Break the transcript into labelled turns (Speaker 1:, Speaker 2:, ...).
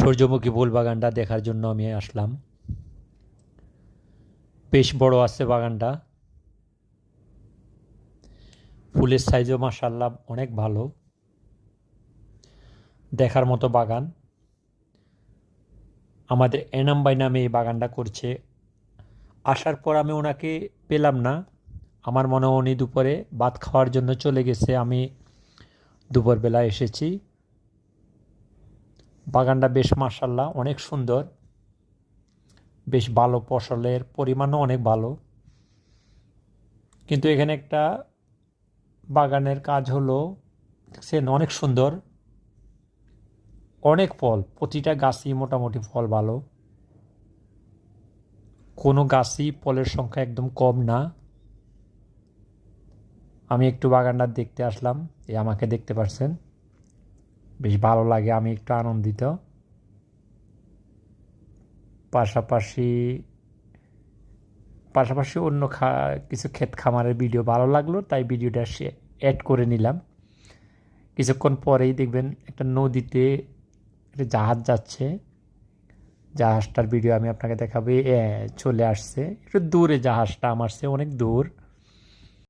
Speaker 1: সূর্যমুখী ফুল বাগানটা দেখার জন্য আমি আসলাম। বেশ বড় আছে বাগানটা। ফুলের সাইজও মাসাল্লাহ অনেক ভালো। দেখার মতো বাগান। আমাদের এনাম বাই নামে এই বাগানটা করছে। আসার পর আমি ওনাকে পেলাম না। আমার মনে হয় উনি দুপুরে ভাত খাওয়ার জন্য চলে গেছে। আমি দুপুরবেলা এসেছি। বাগানটা বেশ মাসাল্লাহ অনেক সুন্দর। বেশ ভালো ফসলের পরিমাণও অনেক ভালো। কিন্তু এখানে একটা বাগানের কাজ হলো, দেখছেন, অনেক সুন্দর। অনেক ফল, প্রতিটা গাছই মোটামুটি ফল ভালো। কোনো গাছই ফলের সংখ্যা একদম কম না। আমি একটু বাগানটা দেখতে আসলাম, এই আমাকে দেখতে পারছেন। বেশ ভালো লাগে, আমি একটু আনন্দিত। পাশাপাশি পাশাপাশি অন্য কিছু ক্ষেত খামারের ভিডিও ভালো লাগল, তাই ভিডিওটা সে অ্যাড করে নিলাম। কিছুক্ষণ পরেই দেখবেন একটা নদীতে একটা জাহাজ যাচ্ছে। জাহাজটার ভিডিও আমি আপনাকে দেখাবো। চলে আসছে। একটু দূরে জাহাজটা, আমার সে অনেক দূর।